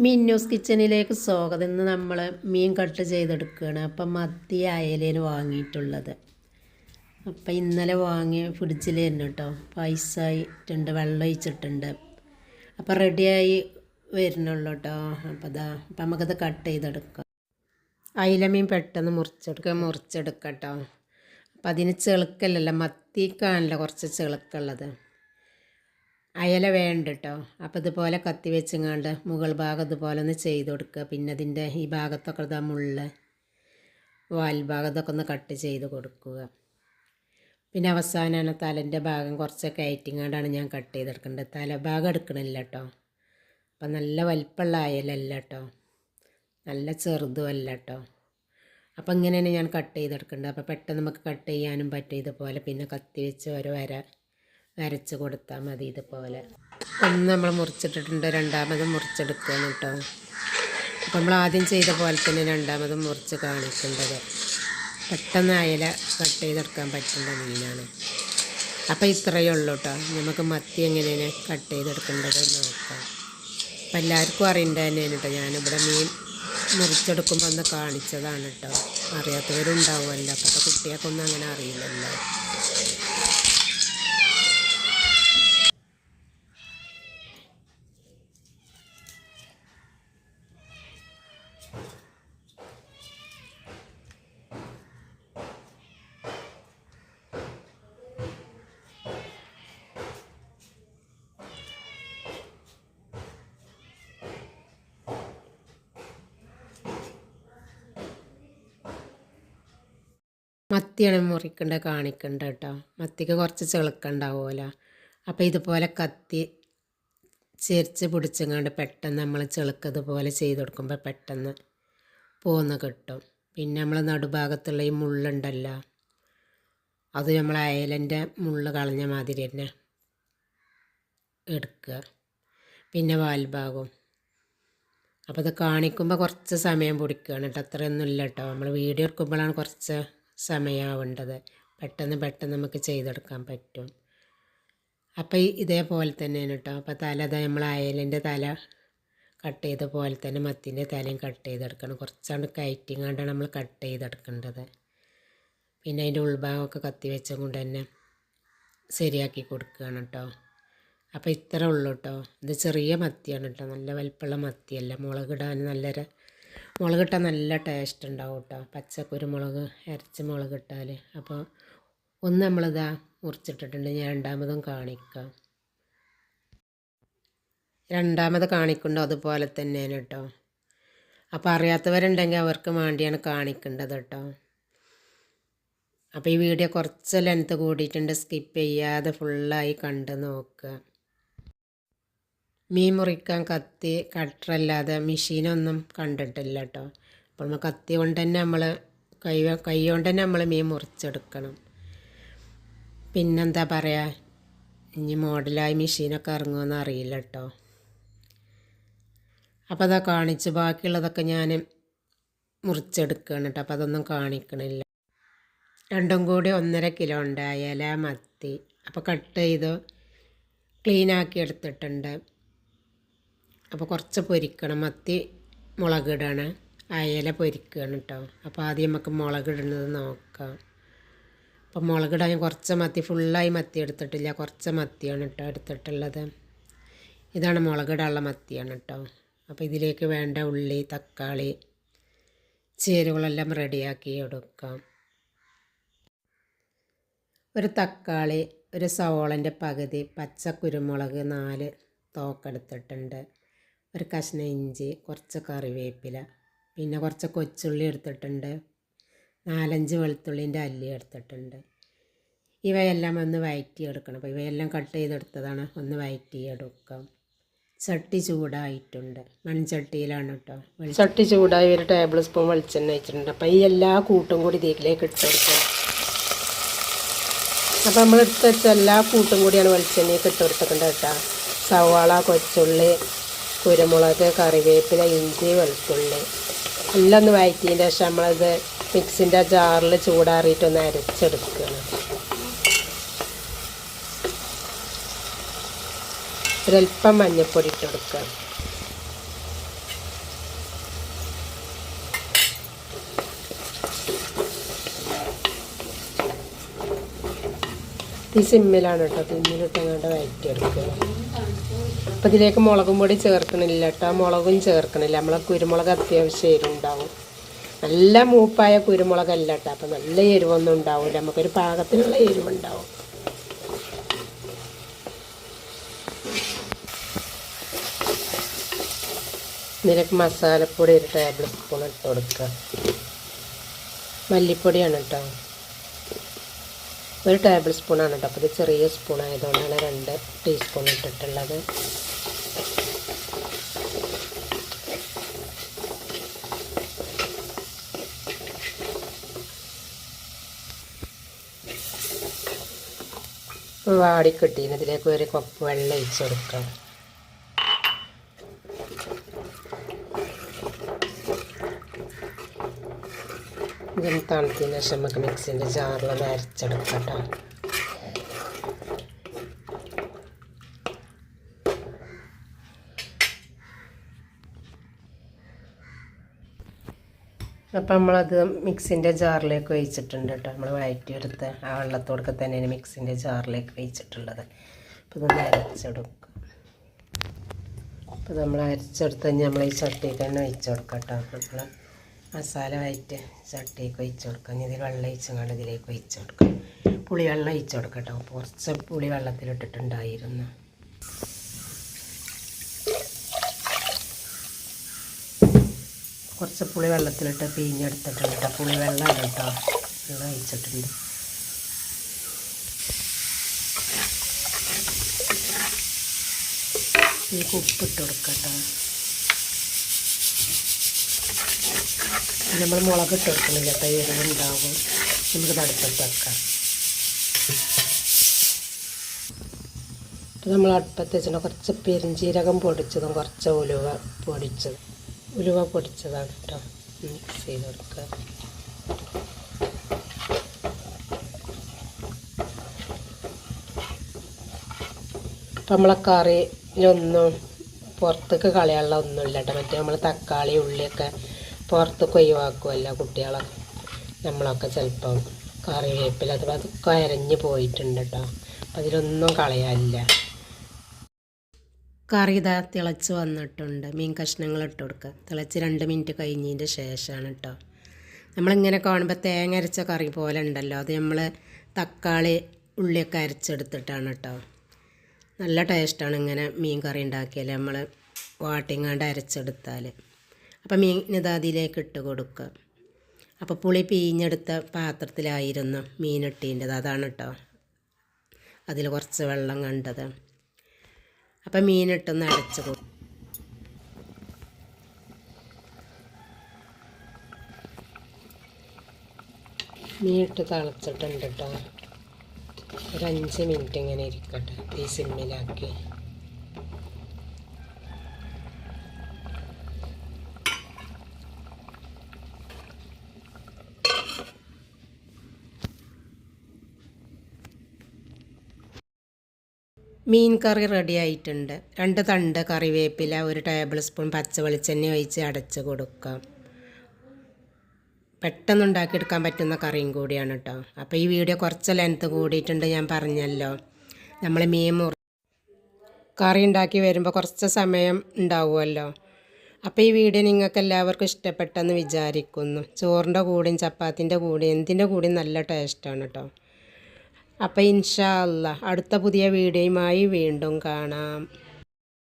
മിന്നൂസ് കിച്ചണിലേക്ക് സ്വാഗതം. ഇന്ന് നമ്മൾ മീൻ കട്ട് ചെയ്തെടുക്കുകയാണ്. അപ്പം മത്തി അയലേന് വാങ്ങിയിട്ടുള്ളത്. അപ്പം ഇന്നലെ വാങ്ങി ഫ്രിഡ്ജിൽ തന്നെ കേട്ടോ. പൈസ ആയിട്ടുണ്ട് വെള്ളം ഒഴിച്ചിട്ടുണ്ട്. അപ്പം റെഡിയായി വരുന്നുള്ളൂ കേട്ടോ. അപ്പം അതാ അപ്പം നമുക്കത് കട്ട് ചെയ്തെടുക്കാം. അയില മീൻ പെട്ടെന്ന് മുറിച്ചെടുക്കുക മുറിച്ചെടുക്കാം കേട്ടോ. അപ്പം അതിന് ചെളുക്കല്ലല്ലോ. മത്തിക്കാണല്ലോ കുറച്ച് ചെളുക്കുള്ളത് അയല വേണ്ട കേട്ടോ അപ്പോൾ ഇതുപോലെ കത്തി വെച്ചങ്ങാണ്ട് മുകൾ ഭാഗം ഇതുപോലെ ഒന്ന് ചെയ്ത് കൊടുക്കുക. പിന്നെ അതിന്റെ ഈ ഭാഗത്തൊക്കെ ഇതാ മുള്ള് വാൽ ഭാഗത്തൊക്കെ ഒന്ന് കട്ട് ചെയ്ത് കൊടുക്കുക. പിന്നെ അവസാനമാണ് തലന്റെ ഭാഗം കുറച്ചൊക്കെ അയറ്റിങ്ങാണ്ടാണ് ഞാൻ കട്ട് ചെയ്തെടുക്കേണ്ടത് തലഭാഗം എടുക്കണില്ല കേട്ടോ അപ്പം നല്ല വലിപ്പമുള്ള അയലല്ല കേട്ടോ നല്ല ചെറുതുമല്ല കേട്ടോ അപ്പം ഇങ്ങനെയാണ് ഞാൻ കട്ട് ചെയ്തെടുക്കേണ്ടത് അപ്പോൾ പെട്ടെന്ന് നമുക്ക് കട്ട് ചെയ്യാനും പറ്റും ഇതുപോലെ. പിന്നെ കത്തി വെച്ച് ഓരോ വര വരച്ച് കൊടുത്താൽ മതി ഇതുപോലെ. ഒന്ന് നമ്മൾ മുറിച്ചിട്ടിട്ടുണ്ട് രണ്ടാമതും മുറിച്ചെടുക്കുകയാണ് കേട്ടോ അപ്പം നമ്മൾ ആദ്യം ചെയ്ത പോലെ തന്നെ രണ്ടാമതും മുറിച്ച് കാണിക്കേണ്ടത്. പെട്ടെന്ന് അയല കട്ട് ചെയ്തെടുക്കാൻ പറ്റുന്ന മീനാണ്. അപ്പോൾ ഇത്രയേ ഉള്ളൂ കേട്ടോ നമുക്ക് മത്തി എങ്ങനെയാണ് കട്ട് ചെയ്തെടുക്കേണ്ടത് നോക്കാം. അപ്പം എല്ലാവർക്കും അറിയേണ്ടത് തന്നെയാണ് കേട്ടോ ഞാനിവിടെ മീൻ മുറിച്ചെടുക്കുമ്പോൾ ഒന്ന് കാണിച്ചതാണ് കേട്ടോ അറിയാത്തവരുണ്ടാവുമല്ലോ. അപ്പോഴത്തെ കുട്ടികൾക്കൊന്നും അങ്ങനെ അറിയില്ലല്ലോ. മത്തിയാണ് മുറിക്കണ്ട കാണിക്കണ്ട കേട്ടോ മത്തിക്ക് കുറച്ച് ചെളുക്കുണ്ടാവുമല്ലോ അപ്പോൾ ഇതുപോലെ കത്തി ചെരിച്ച് പിടിച്ചങ്ങാണ്ട് പെട്ടെന്ന് നമ്മൾ ചെളുക്കതുപോലെ ചെയ്ത് കൊടുക്കുമ്പോൾ പെട്ടെന്ന് പോന്ന് കിട്ടും. പിന്നെ നമ്മൾ നടുഭാഗത്തുള്ള ഈ മുള്ളുണ്ടല്ലോ അത് നമ്മൾ അയലന്റെ മുള്ള് കളഞ്ഞ മാതിരി തന്നെ എടുക്കുക. പിന്നെ വാൽഭാഗം അപ്പോൾ ഇത് കാണിക്കുമ്പോൾ കുറച്ച് സമയം പിടിക്കുകയാണ് കേട്ടോ അത്രയൊന്നും ഇല്ല കേട്ടോ നമ്മൾ വീഡിയോ എടുക്കുമ്പോഴാണ് കുറച്ച് സമയമാവേണ്ടത് പെട്ടെന്ന് പെട്ടെന്ന് നമുക്ക് ചെയ്തെടുക്കാൻ പറ്റും. അപ്പോൾ ഇതേപോലെ തന്നെയാണ് കേട്ടോ. അപ്പോൾ തല നമ്മൾ അയലിന്റെ തല കട്ട് ചെയ്ത പോലെ തന്നെ മത്തിന്റെ തലയും കട്ട് ചെയ്തെടുക്കണം. കുറച്ചാണ് കയറ്റിങ് കണ്ടാണ് നമ്മൾ കട്ട് ചെയ്തെടുക്കേണ്ടത്. പിന്നെ അതിന്റെ ഉൾഭാഗമൊക്കെ കത്തി വെച്ചും കൊണ്ട് തന്നെ ശരിയാക്കി കൊടുക്കുകയാണ് കേട്ടോ. അപ്പോൾ ഇത്ര ഉള്ളൂ കേട്ടോ. ഇത് ചെറിയ മത്തിയാണ് കേട്ടോ. നല്ല വലിപ്പമുള്ള മത്തിയല്ല. മുളകിടാൻ നല്ല മുളകിട്ടാൽ നല്ല ടേസ്റ്റ് ഉണ്ടാവും കേട്ടോ പച്ച കുരുമുളക് അരച്ച് മുളകിട്ടാൽ അപ്പോൾ ഒന്ന് നമ്മളിതാ മുറിച്ചിട്ടിട്ടുണ്ട്. ഞാൻ രണ്ടാമതും കാണിക്കാം. രണ്ടാമത് കാണിക്കുന്നുണ്ടോ അതുപോലെ തന്നെയാണ് കേട്ടോ അപ്പോൾ അറിയാത്തവരുണ്ടെങ്കിൽ അവർക്ക് വേണ്ടിയാണ് കാണിക്കേണ്ടത് കേട്ടോ അപ്പോൾ ഈ വീഡിയോ കുറച്ച് ലെങ്ത്ത് കൂടിയിട്ടുണ്ട്. സ്കിപ്പ് ചെയ്യാതെ ഫുള്ളായി കണ്ട് നോക്കുക. മീൻ മുറിക്കാൻ കത്തി കട്ടറല്ലാതെ മെഷീനൊന്നും കണ്ടിട്ടില്ല കേട്ടോ അപ്പോൾ നമ്മൾ കത്തി കൊണ്ട് തന്നെ നമ്മൾ കൈ കൈ കൊണ്ട് തന്നെ നമ്മൾ മീൻ മുറിച്ചെടുക്കണം. പിന്നെന്താ പറയുക ഇനി മോഡലായി മെഷീനൊക്കെ ഇറങ്ങുമെന്ന് അറിയില്ല കേട്ടോ അപ്പോൾ അതാ കാണിച്ച് ബാക്കിയുള്ളതൊക്കെ ഞാൻ മുറിച്ചെടുക്കുകയാണ് കേട്ടോ അപ്പോൾ അതൊന്നും കാണിക്കണില്ല. രണ്ടും കൂടി ഒന്നര കിലോ ഉണ്ടായ ഇല മത്തി. അപ്പോൾ കട്ട് ചെയ്ത് ക്ലീനാക്കി എടുത്തിട്ടുണ്ട്. അപ്പോൾ കുറച്ച് പൊരിക്കണം. മത്തി മുളകിടണം. അയല പൊരിക്കണം കേട്ടോ അപ്പോൾ ആദ്യം നമുക്ക് മുളകിടുന്നത് നോക്കാം. അപ്പോൾ മുളകിടാൻ കുറച്ച് മത്തി ഫുള്ളായി മത്തി എടുത്തിട്ടില്ല. കുറച്ച് മത്തിയാണ് കേട്ടോ എടുത്തിട്ടുള്ളത്. ഇതാണ് മുളകിടാനുള്ള മത്തിയാണ് കേട്ടോ അപ്പോൾ ഇതിലേക്ക് വേണ്ട ഉള്ളി തക്കാളി ചേരുവകളെല്ലാം റെഡിയാക്കി എടുക്കാം. ഒരു തക്കാളി ഒരു സവോളന്റെ പകുതി പച്ച കുരുമുളക് നാല് തോക്കെടുത്തിട്ടുണ്ട്. ഒരു കഷ്ണം ഇഞ്ചി കുറച്ച് കറിവേപ്പില പിന്നെ കുറച്ച് കൊച്ചുള്ളി എടുത്തിട്ടുണ്ട്. നാലഞ്ച് വെളുത്തുള്ളിന്റെ അല്ലി എടുത്തിട്ടുണ്ട്. ഇവയെല്ലാം ഒന്ന് വയറ്റി എടുക്കണം അപ്പോൾ ഇവയെല്ലാം കട്ട് ചെയ്തെടുത്തതാണ് ഒന്ന് വയറ്റി എടുക്കാം ചട്ടി ചൂടായിട്ടുണ്ട്. മൺചട്ടിയിലാണ് കേട്ടോ. ചട്ടി ചൂടായി ഒരു ടേബിൾ സ്പൂൺ വെളിച്ചെണ്ണ വെച്ചിട്ടുണ്ട്. അപ്പോൾ ഈ എല്ലാ കൂട്ടും കൂടി ഇതിലേക്ക് ഇട്ടെടുക്കാം. അപ്പോൾ നമ്മൾ എടുത്ത് വെച്ച എല്ലാ കൂട്ടും കൂടിയാണ് വെളിച്ചെണ്ണയൊക്കെ ഇട്ട് കൊടുത്തിട്ടുണ്ട് കേട്ടോ. സവാള കൊച്ചുള്ളി കുരുമുളക് കറിവേപ്പില ഇഞ്ചി വെളുത്തുള്ളി എല്ലാം ഒന്ന് വഴറ്റിയതിന്റെ ശേഷം നമ്മളത് മിക്സിന്റെ ജാറിൽ ചൂടാറിയിട്ടൊന്ന് അരച്ചെടുക്കണം ഒരൽപ്പം മഞ്ഞൾപ്പൊടി ഇട്ടെടുക്കണം കൊടുക്കുക ഈ സിമ്മിലാണ് കേട്ടോ സിമ്മിലിട്ടങ്ങാണ്ട് വഴറ്റിയെടുക്കുക അപ്പം ഇതിലേക്ക് മുളകും പൊടി ചേർക്കണില്ല കേട്ടോ. മുളകും ചേർക്കണില്ല. നമ്മളെ കുരുമുളക് അത്യാവശ്യം എരിവുണ്ടാവും. നല്ല മൂപ്പായ കുരുമുളകല്ല കേട്ടോ. അപ്പം നല്ല എരിവൊന്നും ഉണ്ടാവില്ല നമുക്കൊരു പാകത്തിനുള്ള എരിവുണ്ടാവും. ഇതിലേക്ക് മസാലപ്പൊടി ഒരു ടേബിൾ സ്പൂൺ ഇട്ട് കൊടുക്കുക. മല്ലിപ്പൊടിയാണ് കേട്ടോ. ഒരു ടേബിൾ സ്പൂണാണ് കേട്ടോ അപ്പോൾ ഇത് ചെറിയ സ്പൂൺ ആയതുകൊണ്ടാണ് രണ്ട് ടീസ്പൂൺ ഇട്ടിട്ടുള്ളത്. വാടി കിട്ടീന്. ഇതിലേക്ക് ഒരു കപ്പ് വെള്ളം ഒഴിച്ചു കൊടുക്കാം. ഇതൊന്ന് തണുത്തതിന് ശേഷം നമുക്ക് മിക്സിന്റെ ജാറിലൊന്ന് അരച്ചെടുക്കാം കേട്ടോ. അപ്പം നമ്മളത് മിക്സിന്റെ ജാറിലേക്ക് ഒഴിച്ചിട്ടുണ്ട് കേട്ടോ. നമ്മൾ വഴറ്റിയെടുത്ത് ആ വെള്ളത്തോടൊക്കെ തന്നെയാണ് മിക്സിന്റെ ജാറിലേക്ക് ഒഴിച്ചിട്ടുള്ളത്. അപ്പോൾ ഇതൊന്ന് അരച്ചെടുക്കും. അപ്പോൾ നമ്മൾ അരച്ചെടുത്ത് നമ്മൾ ഈ ചട്ടിക്ക് തന്നെ ഒഴിച്ച് കേട്ടോ. നമ്മൾ മസാല വയറ്റ് ചട്ടിക്ക് ഒഴിച്ച് കൊടുക്കാം ഇതിൽ വെള്ളം ഒഴിച്ചങ്ങാണ്ട് ഇതിലേക്ക് ഒഴിച്ച് കൊടുക്കാം പുളിവെള്ളം ഒഴിച്ച് കൊടുക്കാം കേട്ടോ. കുറച്ച് പുളി വെള്ളത്തിലിട്ടിട്ടുണ്ടായിരുന്നു കുറച്ച് പുളി വെള്ളത്തിലിട്ട് പിഴിഞ്ഞെടുത്തിട്ടുണ്ട് കേട്ടോ. പുളി വെള്ളമാണ് കേട്ടോ. വെള്ളം ഒഴിച്ചിട്ടുണ്ട്. ഈ ഉപ്പിട്ട് കൊടുക്കാം കേട്ടോ. നമ്മൾ മുളക് ഇട്ട് കൊടുക്കണില്ല ഉണ്ടാവും നമുക്ക് അടുപ്പത്ത് വെക്കാം. നമ്മൾ അടുപ്പത്ത് വെച്ചിട്ട് കുറച്ച് പെരിഞ്ചീരകം പൊടിച്ചതും കുറച്ച് ഉലുവ പൊടിച്ചത്. ഉലുവ പൊടിച്ചതാണ് കേട്ടോ മിക്സ് ചെയ്ത് കൊടുക്കുക. അപ്പം നമ്മളെ കറിയിലൊന്നും പുറത്തേക്ക് കളയാനുള്ള ഒന്നുമില്ല കേട്ടോ മറ്റേ നമ്മൾ തക്കാളി ഉള്ളിയൊക്കെ പുറത്തേക്ക് ഒഴിവാക്കുമല്ല കുട്ടികളെ നമ്മളൊക്കെ ചിലപ്പം കറിവേപ്പില അഥവാ അതൊക്കെ അരഞ്ഞ് പോയിട്ടുണ്ട് കേട്ടോ അതിലൊന്നും കളയാനില്ല. കറി ഇതാ തിളച്ച് വന്നിട്ടുണ്ട്. മീൻ കഷ്ണങ്ങൾ ഇട്ട് കൊടുക്കുക തിളച്ച് രണ്ട് മിനിറ്റ് കഴിഞ്ഞതിന്റെ ശേഷമാണ് കേട്ടോ നമ്മളിങ്ങനെ കാണുമ്പോൾ തേങ്ങ അരച്ച കറി പോലെ ഉണ്ടല്ലോ. അത് നമ്മൾ തക്കാളി ഉള്ളിയൊക്കെ അരച്ചെടുത്തിട്ടാണ് കേട്ടോ നല്ല ടേസ്റ്റാണ് ഇങ്ങനെ മീൻ കറി ഉണ്ടാക്കിയാൽ നമ്മൾ വാട്ടിങ്ങാണ്ട് അരച്ചെടുത്താൽ അപ്പോൾ മീൻ ഇത് അതിലേക്ക് ഇട്ട് കൊടുക്കുക. അപ്പോൾ പുളി പീഞ്ഞെടുത്ത പാത്രത്തിലായിരുന്നു മീൻ ഇട്ടീന്റെത് അതാണ് കേട്ടോ അതിൽ കുറച്ച് വെള്ളം കണ്ടത്. അപ്പം മീനിട്ടൊന്ന് അടച്ച് കൊടുക്കും മീനിട്ട് തിളച്ചിട്ടുണ്ട് കേട്ടോ ഒരു അഞ്ച് മിനിറ്റ് ഇങ്ങനെ ഇരിക്കട്ടെ ഈ സിമ്മിലാക്കി. മീൻ കറി റെഡി ആയിട്ടുണ്ട്. രണ്ട് തണ്ട് കറിവേപ്പില ഒരു ടേബിൾ സ്പൂൺ പച്ച വെളിച്ചെണ്ണ ഒഴിച്ച് അടച്ച് കൊടുക്കാം. പെട്ടെന്ന് ഉണ്ടാക്കിയെടുക്കാൻ പറ്റുന്ന കറിയും കൂടിയാണ് കേട്ടോ അപ്പോൾ ഈ വീഡിയോ കുറച്ച് ലെങ്ത്ത് കൂടിയിട്ടുണ്ട് ഞാൻ പറഞ്ഞല്ലോ. നമ്മൾ മീൻ മുറി കറി ഉണ്ടാക്കി വരുമ്പോൾ കുറച്ച് സമയം ഉണ്ടാവുമല്ലോ. അപ്പോൾ ഈ വീഡിയോ നിങ്ങൾക്ക് എല്ലാവർക്കും ഇഷ്ടപ്പെട്ടെന്ന് വിചാരിക്കുന്നു. ചോറിന്റെ കൂടെയും ചപ്പാത്തിന്റെ കൂടെയും എന്തിന്റെ കൂടെയും നല്ല ടേസ്റ്റാണ് കേട്ടോ അപ്പോൾ ഇൻഷാ അല്ലാ അടുത്ത പുതിയ വീഡിയോയുമായി വീണ്ടും കാണാം.